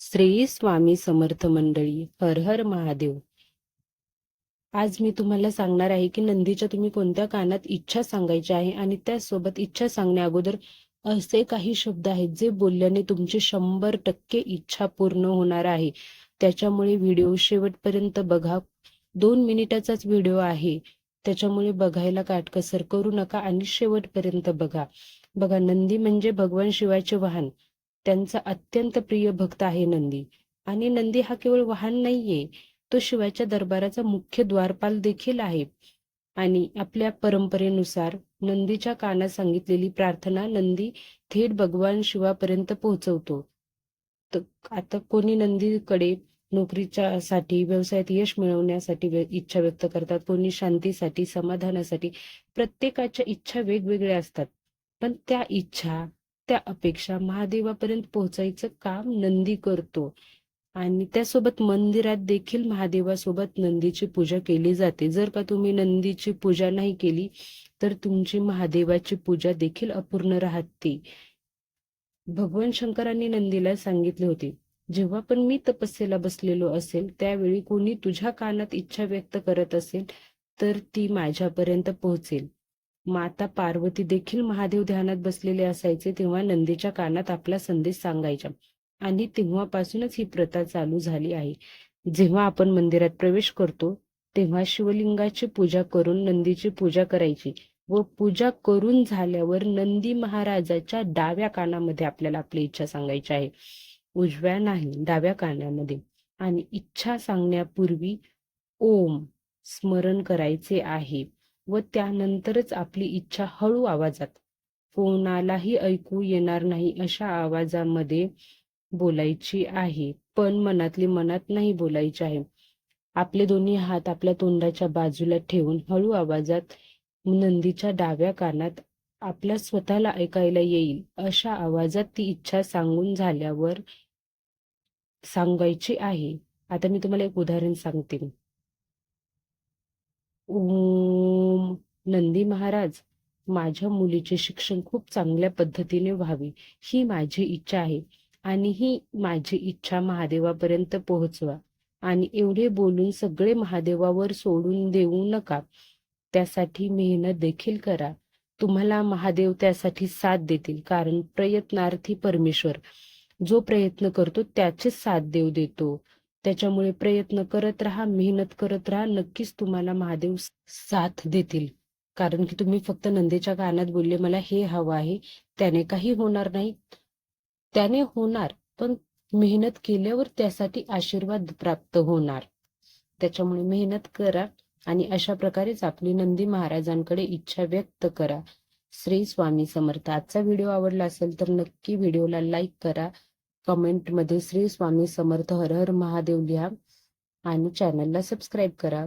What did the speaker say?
श्री स्वामी समर्थ मंडळी हर हर महादेव. आज मी तुम्हाला सांगणार आहे की नंदीच्या तुम्ही कोणत्या कानात इच्छा सांगायची आहे आणि त्यासोबत इच्छा सांगण्या अगोदर असे काही शब्द आहेत जे बोलल्याने तुमची शंभर टक्के इच्छा पूर्ण होणार आहे. त्याच्यामुळे व्हिडिओ शेवटपर्यंत बघा. दोन मिनिटाचाच व्हिडिओ आहे. त्याच्यामुळे बघायला काटकसर करू नका आणि शेवटपर्यंत बघा. बघा नंदी म्हणजे भगवान शिवाचे वाहन. त्यांचा अत्यंत प्रिय भक्त आहे नंदी. आणि नंदी हा केवळ वाहन नाहीये तो शिवाच्या दरबाराचा मुख्य द्वारपाल देखील आहे. आणि आपल्या परंपरेनुसार नंदीच्या कानात सांगितलेली प्रार्थना नंदी थेट भगवान शिवापर्यंत पोहोचवतो. तर आता कोणी नंदीकडे नोकरीच्या साठी व्यवसायात यश मिळवण्यासाठी व्य- इच्छा व्यक्त करतात कोणी शांतीसाठी समाधानासाठी प्रत्येकाच्या इच्छा वेगवेगळ्या असतात. पण त्या इच्छा त्या अपेक्षा महादेवापर्यंत पोहोचायचं काम नंदी करतो. आणि त्यासोबत मंदिरात देखील महादेवासोबत नंदीची पूजा केली जाते. जर का तुम्ही नंदीची पूजा नाही केली तर तुमची महादेवाची पूजा देखील अपूर्ण राहते. भगवान शंकरांनी नंदीला सांगितले होते जेव्हा पण मी तपस्येला बसलेलो असेल त्यावेळी कोणी तुझ्या कानात इच्छा व्यक्त करत असेल तर ती माझ्यापर्यंत पोहोचेल. माता पार्वती देखील महादेव ध्यानात बसलेले असायचे तेव्हा नंदीच्या कानात आपला संदेश सांगायचा आणि तेव्हापासूनच ही प्रथा चालू झाली आहे. जेव्हा आपण मंदिरात प्रवेश करतो तेव्हा शिवलिंगाची पूजा करून नंदीची पूजा करायची व पूजा करून झाल्यावर नंदी महाराजाच्या डाव्या कानामध्ये आपल्याला आपली इच्छा सांगायची आहे. उजव्या नाही डाव्या कानामध्ये. आणि इच्छा सांगण्यापूर्वी ओम स्मरण करायचे आहे. व त्यानंतरच आपली इच्छा हळू आवाजात. कोणालाही ऐकू येणार नाही अशा आवाजामध्ये बोलायची आहे. पण मनातली मनात नाही बोलायची आहे. आपले दोन्ही हात आपल्या तोंडाच्या बाजूला ठेवून हळू आवाजात नंदीच्या डाव्या कानात आपल्या स्वतःला ऐकायला येईल अशा आवाजात ती इच्छा सांगून झाल्यावर सांगायची आहे. आता मी तुम्हाला एक उदाहरण सांगते. ओम नंदी महाराज माझ्या मुलीचे शिक्षण खूप चांगल्या पद्धतीने व्हावे ही माझी इच्छा आहे. आणि ही माझी इच्छा महादेवापर्यंत पोहोचवा. आणि एवढे बोलून सगळे महादेवावर सोडून देऊ नका. त्यासाठी मेहनत देखील करा. तुम्हाला महादेव त्यासाठी साथ देतील कारण प्रयत्नार्थी परमेश्वर. जो प्रयत्न करतो त्याचेच साथ देव देतो. त्याच्यामुळे प्रयत्न करत राहा मेहनत करत राहा नक्कीच तुम्हाला महादेव साथ देतील. कारण की तुम्ही फक्त नंदीच्या कानात बोलले मला हे हवं आहे. त्याने काही होणार नाही. त्याने होणार पण मेहनत केल्यावर त्यासाठी आशीर्वाद प्राप्त होणार. त्याच्यामुळे मेहनत करा आणि अशा प्रकारेच आपली नंदी महाराजांकडे इच्छा व्यक्त करा. श्री स्वामी समर्थ. आजचा व्हिडिओ आवडला असेल तर नक्की व्हिडिओला लाईक करा. कमेंटमध्ये श्री स्वामी समर्थ हर हर महादेव लिहा आणि चॅनलला सबस्क्राईब करा.